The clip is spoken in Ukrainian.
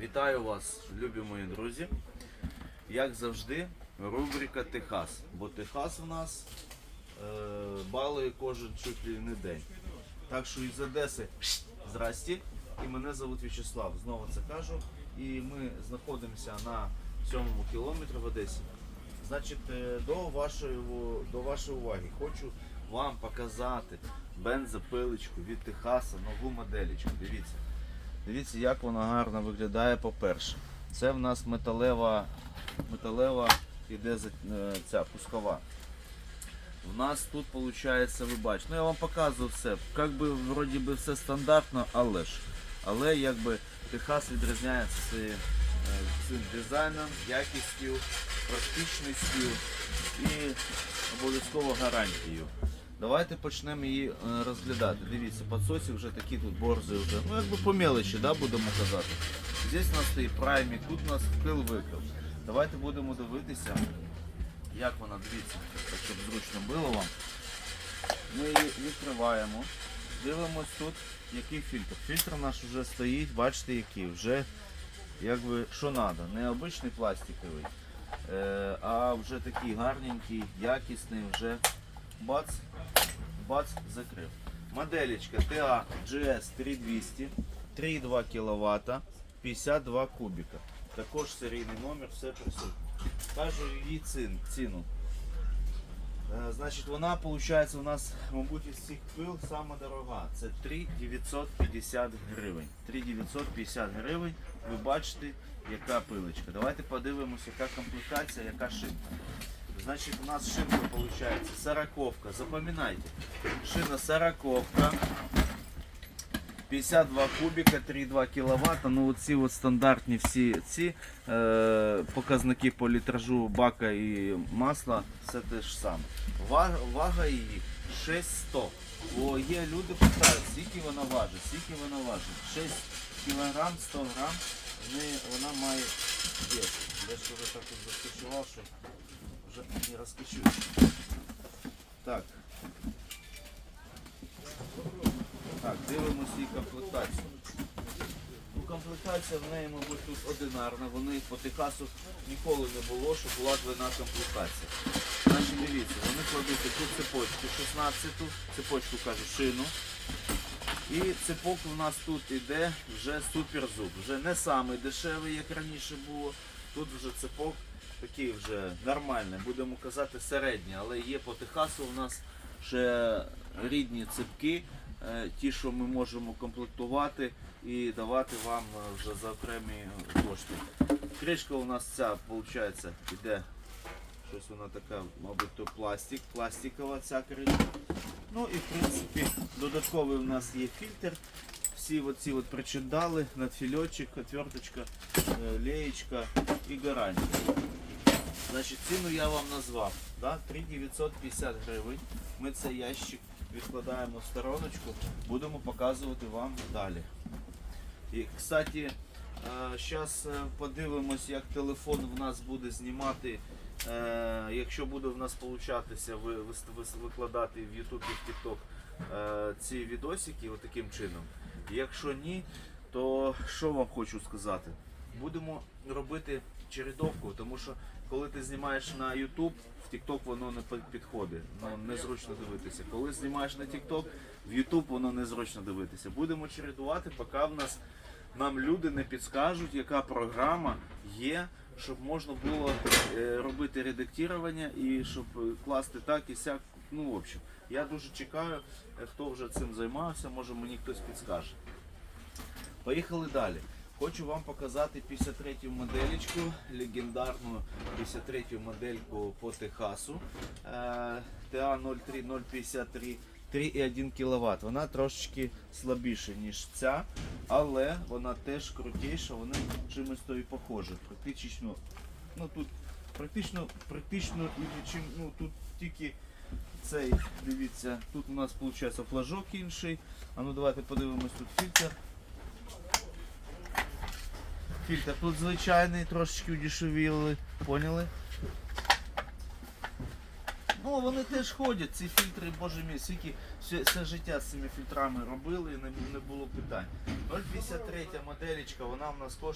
Вітаю вас, любі мої друзі. Як завжди, рубрика Техас. Бо Техас у нас е, балує кожен чуть ли не день. Так що із Одеси здрасті. І мене звуть В'ячеслав. Знову це кажу. І ми знаходимося на сьомому кілометрі в Одесі. Значить, е, до вашої, до вашої уваги хочу вам показати бензопилочку від Техаса, нову моделічку. Дивіться. Дивіться, як вона гарно виглядає, по-перше. Це в нас металева, металева іде е, ця пускова. У нас тут виходить, ви бачите, ну я вам показую все. Як би вроді би все стандартно, але ж. Але якби Техас відрізняється своїм е, цим дизайном, якістю, практичністю і обов'язково гарантією. Давайте почнемо її е, розглядати. Дивіться, підсосі вже такі тут борзи вже. Ну якби по мелочі, да, будемо казати. Здесь у нас стоїть праймік, тут у нас вкил викил. Давайте будемо дивитися, як вона, дивіться, так щоб зручно було вам. Ми її відкриваємо. Дивимось тут, який фільтр. Фільтр наш вже стоїть, бачите який, вже якби що треба. Не обичний пластиковий, е, а вже такий гарненький, якісний, вже бац, бац, закрив. Моделечка TA GS 3200, 3,2 кВт, 52 кубіка. Також серійний номер, все присутнє. Кажу її цін, ціну. Е, Значить, вона виходить у нас, мабуть, із цих пил сама дорога. Це 3,950 гривень. 3,950 гривень. Ви бачите, яка пилочка. Давайте подивимося, яка комплектація, яка шинка. Значить, у нас шинка виходить сороковка. Запам'ятайте. Шина сороковка. 52 кубіка, 3,2 кВт. Ну оці от стандартні всі ці е, показники по літражу бака і масла, все те ж саме. Вага, вага її 600. Бо є люди питають, скільки вона важить, скільки вона важить. 6 кг 100 грам, вона має вес. Я ж вже так от заскочував, що вже не розкачуюсь. Так. Так, дивимося її комплектацію. Ну, комплектація в неї, мабуть, тут одинарна. Вони по Техасу ніколи не було, щоб була двойна комплектація. Значить, дивіться, вони кладуть таку цепочку 16-ту, цепочку кажу, шину. І цепок у нас тут іде вже суперзуб. Вже не самий дешевий, як раніше було. Тут вже цепок такий вже нормальний, будемо казати середній, але є по Техасу у нас ще рідні цепки, е, ті, що ми можемо комплектувати і давати вам е, вже за окремі кошти. Кришка у нас ця, виходить, іде щось вона така, мабуть, то пластик, пластикова ця кришка. Ну і в принципі додатковий у нас є фільтр. Всі оці от причиндали, надфільочок, отверточка, е, леєчка і гарантія. Значить, ціну я вам назвав. Да? 3,950 гривень. Ми цей ящик відкладаємо в стороночку, будемо показувати вам далі. І, кстати, зараз подивимось, як телефон в нас буде знімати. е, Якщо буде в нас получатися викладати в YouTube і в TikTok е, ці відосики таким чином. Якщо ні, то що вам хочу сказати? Будемо робити чередовку, тому що коли ти знімаєш на YouTube, в TikTok воно не підходить, ну, незручно дивитися. Коли знімаєш на TikTok, в YouTube воно незручно дивитися. Будемо чередувати, поки в нас нам люди не підскажуть, яка програма є, щоб можна було е, робити редактування і щоб е, класти так і сяк. Ну, в общем, я дуже чекаю, е, хто вже цим займався, може мені хтось підскаже. Поїхали далі. Хочу вам показати 53-ю моделечку, легендарну 53-ю модельку по Техасу. Е, TA03053 3,1 кВт. Вона трошечки слабіша, ніж ця, але вона теж крутіша, вони чимось то і похожі. Практично, ну тут практично, практично чим, ну тут тільки цей, дивіться, тут у нас виходить флажок інший. А ну давайте подивимось тут фільтр. Фільтр тут звичайний, трошечки удішевіли, поняли? Ну, вони теж ходять, ці фільтри, боже мій, скільки все, все життя з цими фільтрами робили і не, не було питань. 0,53 моделечка, вона в нас коштує.